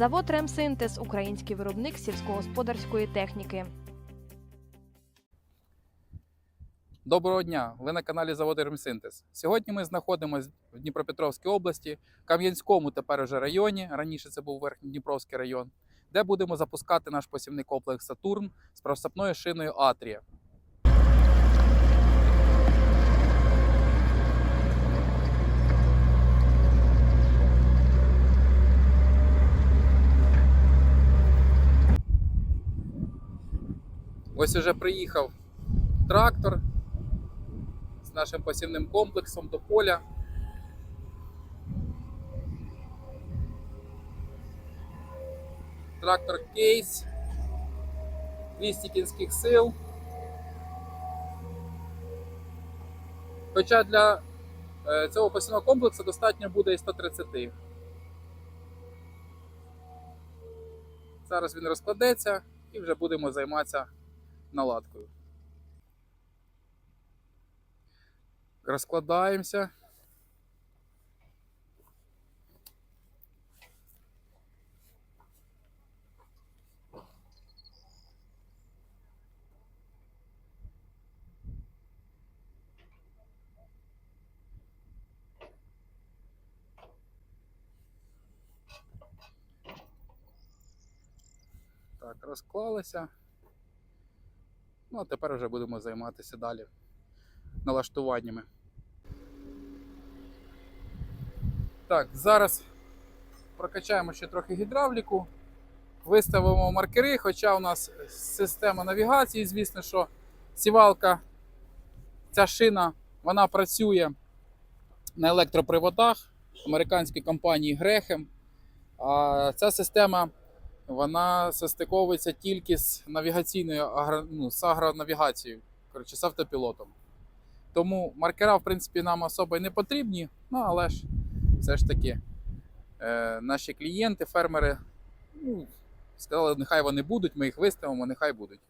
Завод Ремсинтез український виробник сільськогосподарської техніки. Доброго дня! Ви на каналі Заводи Ремсинтез. Сьогодні ми знаходимося в Дніпропетровській області, Кам'янському тепер уже районі. Раніше це був Верхньодніпровський район, де будемо запускати наш посівний комплекс Сатурн з просапною шиною Атрія. Ось уже приїхав трактор з нашим посівним комплексом до поля. Трактор кейс 200 кінських сил. Хоча для е, цього посівного комплексу достатньо буде і 130. Зараз він розкладеться і вже будемо займатися наладкою. Розкладаємося. Так, розклалися. Ну, а тепер вже будемо займатися далі налаштуваннями. Так, зараз прокачаємо ще трохи гідравліку, виставимо маркери, хоча у нас система навігації, звісно, що сівалка, ця шина, вона працює на електроприводах американської компанії Graham. А ця система вона состиковується тільки з навігаційною ну, з агронавігацією, коротше, з автопілотом. Тому маркера, в принципі, нам особо не потрібні, ну але ж все ж таки е, наші клієнти, фермери, ну, сказали, нехай вони будуть, ми їх виставимо, нехай будуть.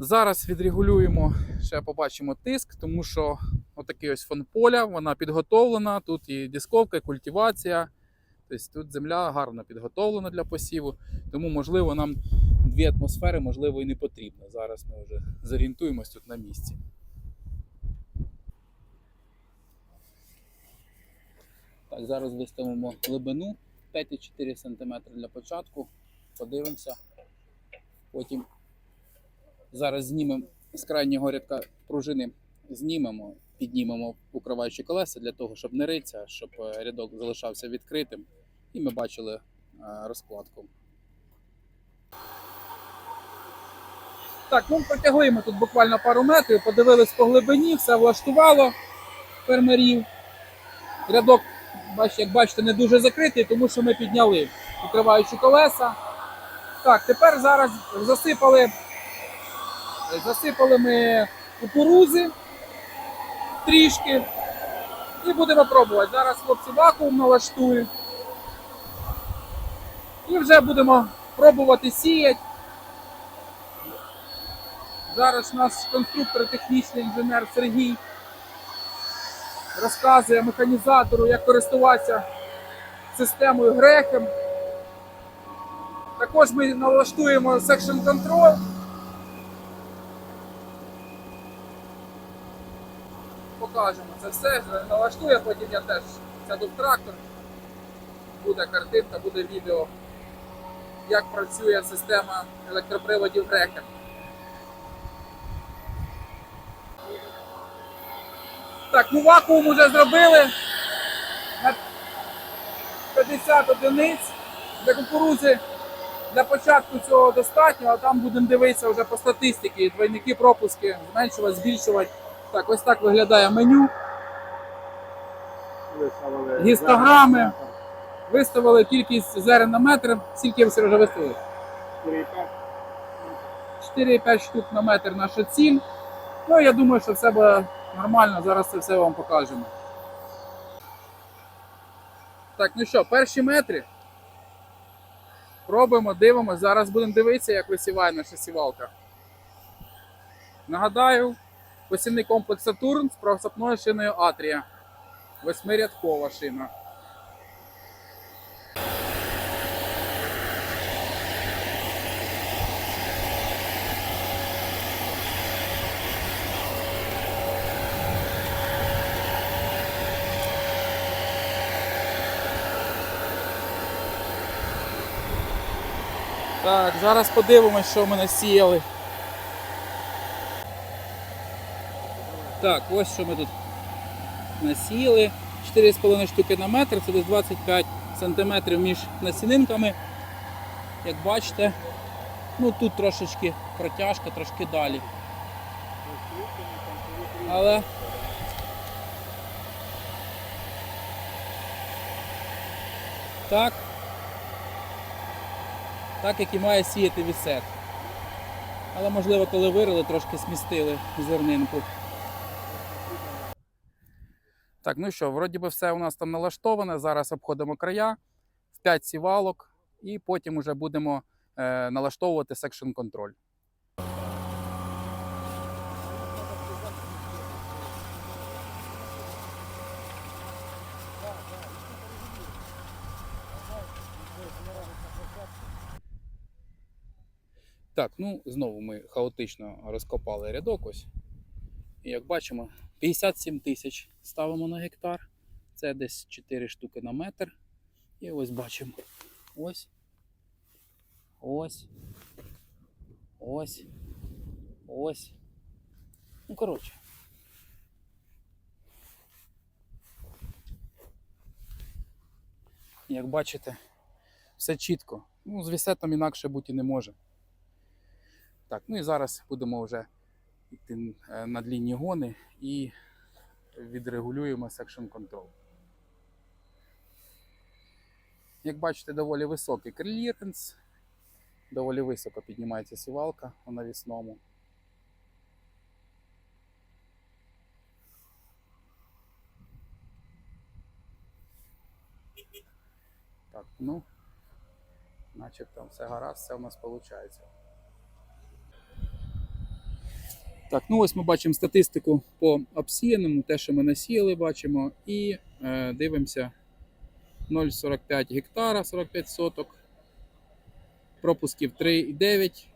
Зараз відрегулюємо, ще побачимо тиск, тому що отакий ось фон поля, вона підготовлена, тут і дисковка, і культивація. Тобто тут земля гарно підготовлена для посіву, тому, можливо, нам дві атмосфери, можливо, і не потрібно. Зараз ми вже зорієнтуємось тут на місці. Так, зараз виставимо глибину 5,4 см для початку. Подивимося. Потім зараз знімемо з крайнього рядка пружини, знімемо, піднімемо укриваючі колеса для того, щоб не ритися, щоб е, рядок залишався відкритим. І ми бачили е, розкладку. Так, ну протягли ми тут буквально пару метрів, подивились по глибині, все влаштувало фермерів. Рядок, як бачите, не дуже закритий, тому що ми підняли укриваючі колеса. Так, тепер зараз засипали, засипали ми кукурузи трішки. І будемо пробувати. Зараз хлопці вакуум налаштують. І вже будемо пробувати сіяти. Зараз наш конструктор, технічний інженер Сергій розказує механізатору, як користуватися системою Грехем. Також ми налаштуємо Section Control. Покажемо це все, налаштує, потім я теж сяду в трактор. Буде картинка, буде відео, як працює система електроприводів Грехем. Так, ну вакуум вже зробили на 50 одиниць. Для кукурузи для початку цього достатньо, а там будемо дивитися вже по статистиці. Двойники, пропуски, зменшувати, збільшувати. Так, ось так виглядає меню. Гістограми. Виставили кількість зерен на метр. Скільки ви вже виставили? 4,5. 4-5 штук на метр наша ціль. Ну, я думаю, що все буде нормально. Зараз це все вам покажемо. Так, ну що, перші метри. Пробуємо, дивимося. Зараз будемо дивитися, як висіває наша сівалка. Нагадаю, посівний комплекс Сатурн з просапною шиною Атрія. Восьмирядкова шина. Так, зараз подивимось, що ми насіяли. Так, ось що ми тут насіяли. 4,5 штуки на метр, це десь 25 см між насінинками. Як бачите, ну тут трошечки протяжка, трошки далі. Але так, так як і має сіяти вісет. Але можливо, коли вирили, трошки смістили зернинку. Так, ну що, вроді би все у нас там налаштоване. Зараз обходимо края в 5 сівалок і потім уже будемо е, налаштовувати секшн контроль. Так, ну знову ми хаотично розкопали рядок ось. І як бачимо, 57 тисяч ставимо на гектар. Це десь 4 штуки на метр. І ось бачимо. Ось. Ось. Ось. Ось. Ну, коротше. Як бачите, все чітко. Ну, з вісетом інакше бути не може. Так, ну і зараз будемо вже йти е, на длінні гони і відрегулюємо секшн контрол. Як бачите, доволі високий кліренс, доволі високо піднімається сівалка у навісному. Так, ну, начебто все гаразд, все у нас виходить. Так, ну ось ми бачимо статистику по обсіяному, те, що ми насіяли, бачимо, і е, дивимося 0,45 гектара, 45 соток, пропусків 3,9,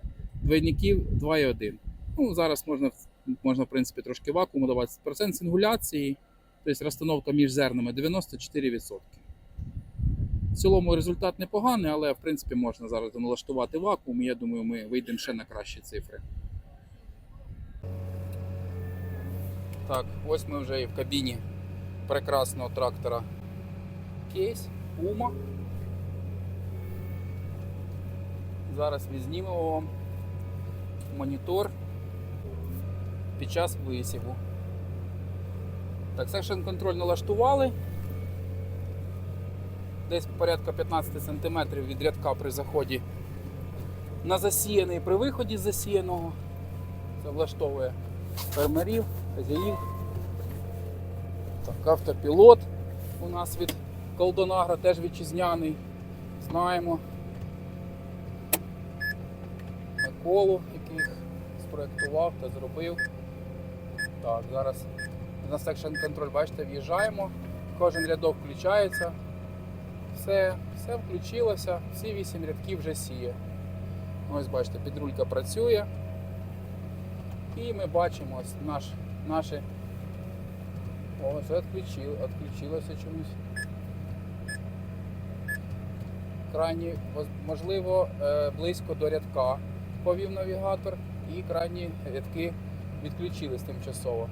двойників 2,1. Ну, зараз можна, можна, в принципі, трошки вакууму давати. Процент сингуляції, тобто розстановка між зернами 94%. В цілому результат непоганий, але в принципі можна зараз налаштувати вакуум, і я думаю, ми вийдемо ще на кращі цифри. Так, ось ми вже і в кабіні прекрасного трактора Кейс Puma. Зараз відзнімемо вам монітор під час висіву. Так, секшн контроль налаштували. Десь порядка 15 см від рядка при заході на засіяний при виході з засіяного. Це влаштовує фермерів, хазяїв. Так, автопілот у нас від Колдонагра теж вітчизняний. Знаємо. Миколу, який спроектував та зробив. Так, зараз на секшн контроль, бачите, в'їжджаємо, кожен рядок включається. Все, все включилося, всі вісім рядків вже сіє. Ось бачите, підрулька працює. І ми бачимо ось наш, наші. О, це відключило, відключилося чомусь. Крайні, можливо, е, близько до рядка повів навігатор, і крайні рядки відключились тимчасово.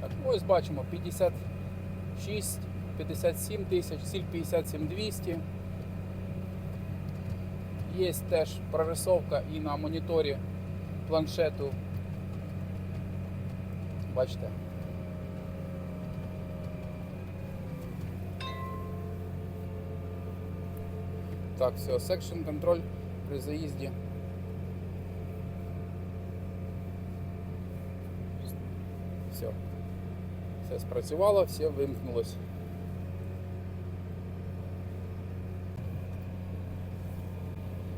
Так, ну ось бачимо 56, 57 тисяч, сіль 57 200. Є теж прорисовка і на моніторі планшету. Бачите. Так, все, секшн контроль при заїзді. Все. Все спрацювало, все вимкнулось.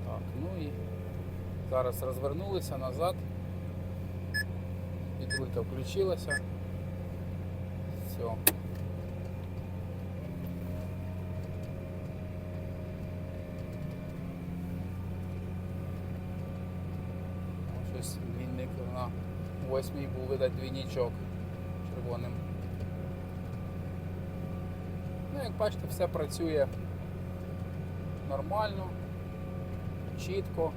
Так, ну і зараз розвернулися назад. Підрулька включилася. Все. Щось двійник на восьмій був видать двійничок червоним. Ну, як бачите, все працює нормально, чітко.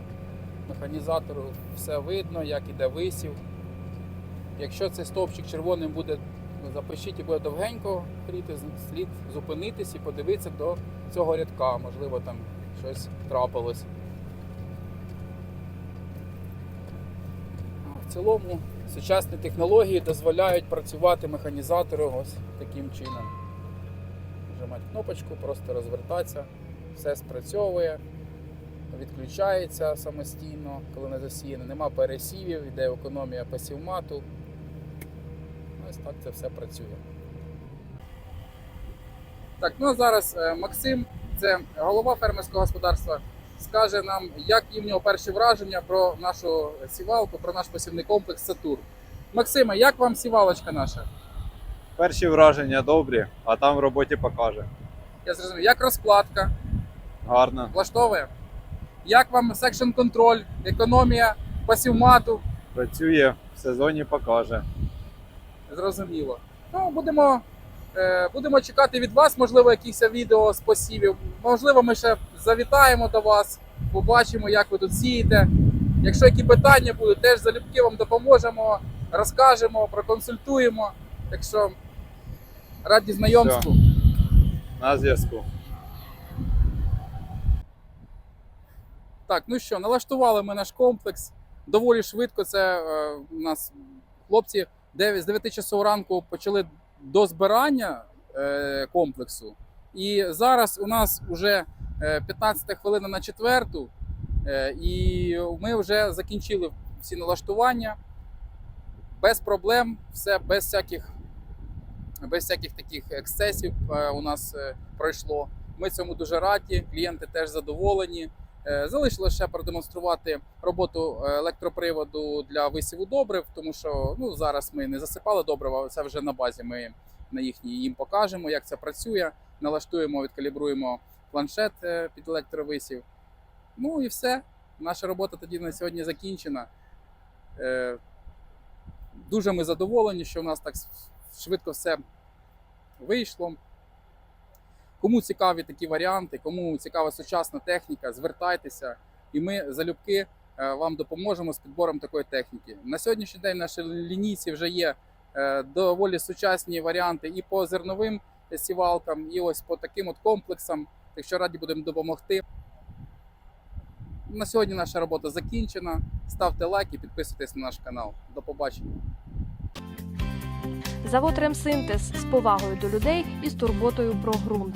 Механізатору все видно, як іде висів. Якщо цей стовпчик червоним буде, запишіть і буде довгенько хріти, з- слід зупинитись і подивитися до цього рядка. Можливо, там щось трапилось. В цілому сучасні технології дозволяють працювати механізатору ось таким чином. Нажимати кнопочку, просто розвертатися, все спрацьовує, відключається самостійно, коли не засіяно, нема пересівів, йде економія пасівмату. Ось так це все працює. Так, ну а зараз е, Максим, це голова фермерського господарства, скаже нам, як в нього перші враження про нашу сівалку, про наш посівний комплекс Сатурн. Максиме, як вам сівалочка наша? Перші враження добрі, а там в роботі покаже. Я зрозумів, як розкладка, Гарно. влаштовує? Як вам секшн контроль, економія пасівмату? Працює, в сезоні покаже. Зрозуміло. Ну, будемо, е, будемо чекати від вас, можливо, якісь відео з посівів. Можливо, ми ще завітаємо до вас, побачимо, як ви тут сієте. Якщо які питання будуть, теж залюбки вам допоможемо, розкажемо, проконсультуємо. Так що раді знайомству. На зв'язку. Так, ну що, налаштували ми наш комплекс. Доволі швидко. Це е, у нас хлопці 9, з 9 часов ранку почали до збирання е, комплексу. І зараз у нас вже е, 15 хвилина на четверту, е, і ми вже закінчили всі налаштування. Без проблем, все без всяких, без всяких таких ексцесів е, у нас е, пройшло. Ми цьому дуже раді, клієнти теж задоволені. Е, Залишилося ще продемонструвати роботу е, електроприводу для висіву добрив, тому що ну, зараз ми не засипали добрива, це вже на базі. Ми на їхній їм покажемо, як це працює. Налаштуємо, відкалібруємо планшет е, під електровисів. Ну і все. Наша робота тоді на сьогодні закінчена. Дуже ми задоволені, що в нас так швидко все вийшло. Кому цікаві такі варіанти, кому цікава сучасна техніка, звертайтеся, і ми залюбки е, вам допоможемо з підбором такої техніки. На сьогоднішній день в нашій лінійці вже є е, доволі сучасні варіанти і по зерновим сівалкам, і ось по таким от комплексам. Так що раді будемо допомогти. На сьогодні наша робота закінчена. Ставте лайк і підписуйтесь на наш канал. До побачення. Завод Ремсинтез з повагою до людей і з турботою про ґрунт.